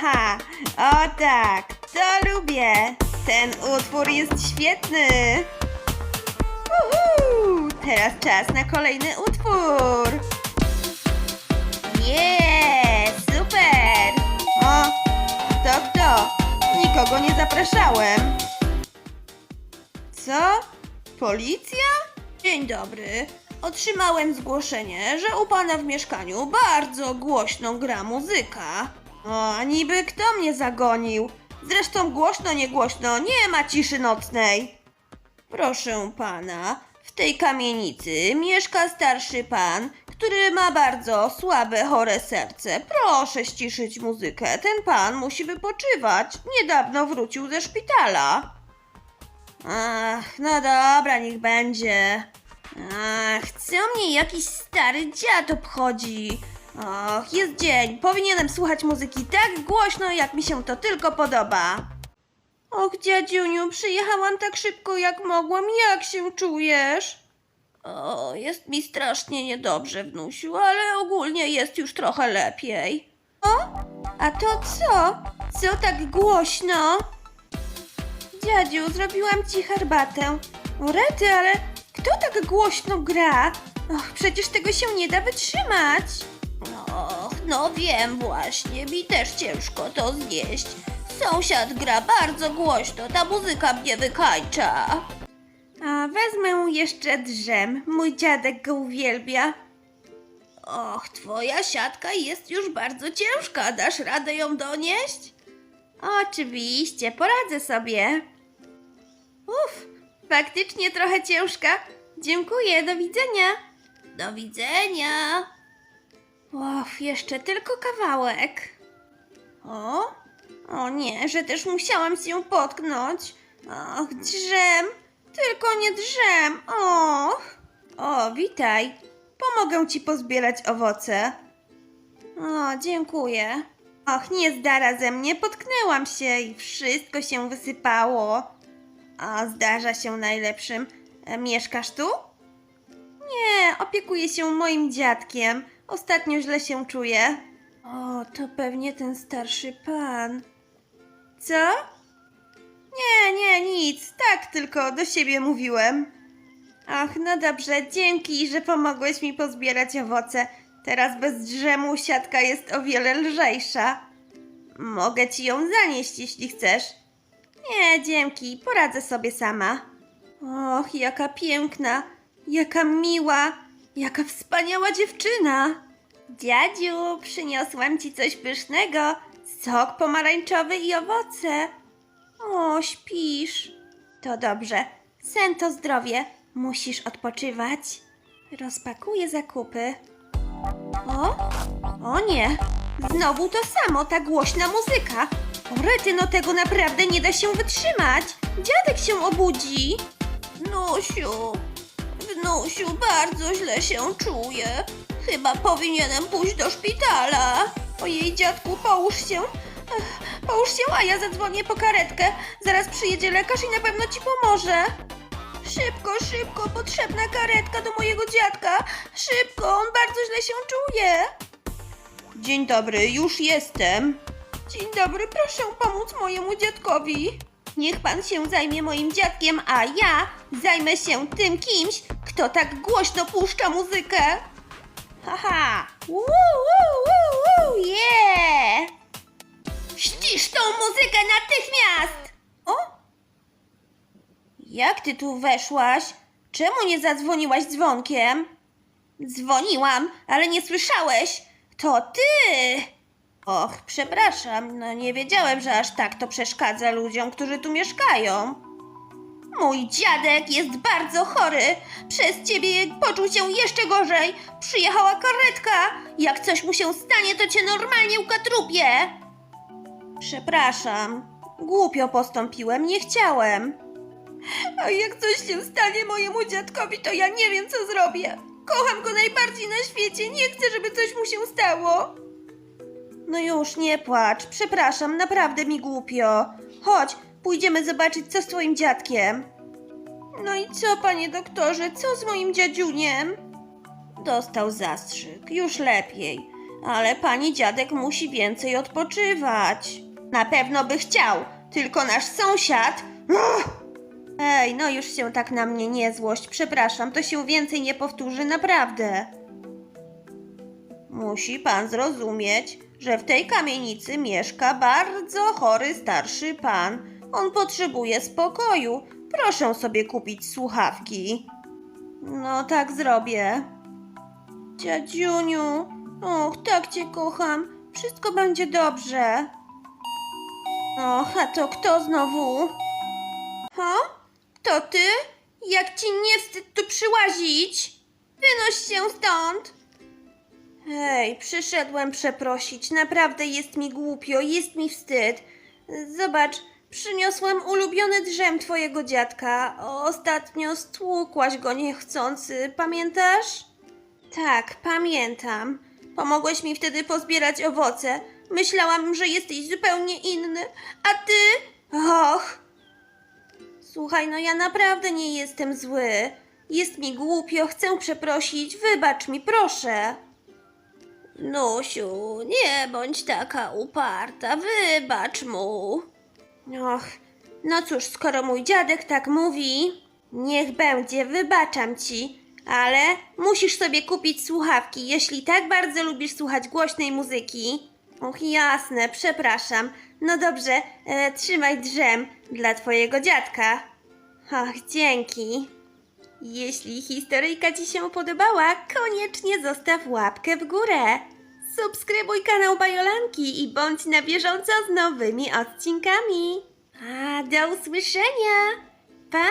Haha, o tak, to lubię. Ten utwór jest świetny. Uhu, teraz czas na kolejny utwór. Jest, super. O, to kto? Nikogo nie zapraszałem. Co? Policja? Dzień dobry. Otrzymałem zgłoszenie, że u pana w mieszkaniu bardzo głośno gra muzyka. A niby kto mnie zagonił? Zresztą głośno, nie głośno, nie ma ciszy nocnej. Proszę pana, w tej kamienicy mieszka starszy pan, który ma bardzo słabe, chore serce. Proszę ściszyć muzykę, ten pan musi wypoczywać. Niedawno wrócił ze szpitala. Ach, no dobra, niech będzie. Ach, co mnie jakiś stary dziad obchodzi? Och, jest dzień, powinienem słuchać muzyki tak głośno, jak mi się to tylko podoba. Och, dziadziuniu, przyjechałam tak szybko, jak mogłam. Jak się czujesz? O, jest mi strasznie niedobrze, wnusiu, ale ogólnie jest już trochę lepiej. O, a to co? Co tak głośno? Dziadziu, zrobiłam ci herbatę. O rety, ale kto tak głośno gra? Och, przecież tego się nie da wytrzymać. No wiem właśnie, mi też ciężko to znieść. Sąsiad gra bardzo głośno, ta muzyka mnie wykańcza. A wezmę jeszcze drzem, mój dziadek go uwielbia. Och, twoja siatka jest już bardzo ciężka, dasz radę ją donieść? Oczywiście, poradzę sobie. Uff, faktycznie trochę ciężka. Dziękuję, do widzenia. Do widzenia. Uff, jeszcze tylko kawałek. O, o nie, że też musiałam się potknąć. Och, drzem, tylko nie drzem. Och. O, witaj. Pomogę ci pozbierać owoce. O, dziękuję. Och, nie zdara ze mnie, potknęłam się i wszystko się wysypało. A zdarza się najlepszym. E, mieszkasz tu? Nie, opiekuję się moim dziadkiem. Ostatnio źle się czuję. O, to pewnie ten starszy pan. Co? Nie, nie, nic. Tak tylko do siebie mówiłem. Ach, no dobrze, dzięki, że pomogłeś mi pozbierać owoce. Teraz bez drzemu siatka jest o wiele lżejsza. Mogę ci ją zanieść, jeśli chcesz. Nie, dzięki, poradzę sobie sama. Och, jaka piękna, jaka miła, jaka wspaniała dziewczyna. Dziadziu, przyniosłam ci coś pysznego. Sok pomarańczowy i owoce. O, śpisz. To dobrze. Sen to zdrowie. Musisz odpoczywać. Rozpakuję zakupy. O? O nie! Znowu to samo, ta głośna muzyka. O rety, no tego naprawdę nie da się wytrzymać. Dziadek się obudzi. Wnusiu, wnusiu, bardzo źle się czuję. Chyba powinienem pójść do szpitala. Ojej, dziadku, połóż się. Ech, Połóż się, a ja zadzwonię po karetkę. Zaraz przyjedzie lekarz i na pewno ci pomoże. Szybko, szybko, potrzebna karetka do mojego dziadka. Szybko, on bardzo źle się czuje. Dzień dobry, już jestem. Dzień dobry, proszę pomóc mojemu dziadkowi. Niech pan się zajmie moim dziadkiem, a ja zajmę się tym kimś, kto tak głośno puszcza muzykę. Haha! Woo, woo, woo, woo, yeah! Ścisz tą muzykę natychmiast! O? Jak ty tu weszłaś? Czemu nie zadzwoniłaś dzwonkiem? Dzwoniłam, ale nie słyszałeś. To ty! Och, przepraszam, no nie wiedziałem, że aż tak to przeszkadza ludziom, którzy tu mieszkają. Mój dziadek jest bardzo chory. Przez ciebie poczuł się jeszcze gorzej. Przyjechała karetka. Jak coś mu się stanie, to cię normalnie ukatrupię. Przepraszam. Głupio postąpiłem, nie chciałem. A jak coś się stanie mojemu dziadkowi, to ja nie wiem, co zrobię. Kocham go najbardziej na świecie. Nie chcę, żeby coś mu się stało. No już, nie płacz. Przepraszam, naprawdę mi głupio. Chodź, pójdziemy zobaczyć, co z twoim dziadkiem. No i co, panie doktorze, co z moim dziadziuniem? Dostał zastrzyk, już lepiej. ale pani dziadek musi więcej odpoczywać. Na pewno by chciał, tylko nasz sąsiad. Ej, no już się tak na mnie nie złość, przepraszam, to się więcej nie powtórzy, naprawdę. Musi pan zrozumieć, że w tej kamienicy mieszka bardzo chory starszy pan. On potrzebuje spokoju. Proszę sobie kupić słuchawki. No tak zrobię. Dziadziuniu, och, tak cię kocham. Wszystko będzie dobrze. Och, a to kto znowu? Ha? To ty? Jak ci nie wstyd tu przyłazić? Wynoś się stąd! Hej, przyszedłem przeprosić. Naprawdę jest mi głupio, jest mi wstyd. Zobacz, przyniosłem ulubiony drzem twojego dziadka. Ostatnio stłukłaś go niechcący, pamiętasz? Tak, pamiętam. Pomogłeś mi wtedy pozbierać owoce. Myślałam, że jesteś zupełnie inny. A ty? Och! Słuchaj, no ja naprawdę nie jestem zły. Jest mi głupio, chcę przeprosić. Wybacz mi, proszę. Nusiu, nie bądź taka uparta, wybacz mu. Och, no cóż, skoro mój dziadek tak mówi, niech będzie, wybaczam ci, ale musisz sobie kupić słuchawki, jeśli tak bardzo lubisz słuchać głośnej muzyki. Och, jasne, przepraszam. No dobrze, e, trzymaj drzem dla twojego dziadka. Ach, dzięki. Jeśli historyjka Ci się podobała, koniecznie zostaw łapkę w górę. Subskrybuj kanał Bajolanki i bądź na bieżąco z nowymi odcinkami. A do usłyszenia. Pa!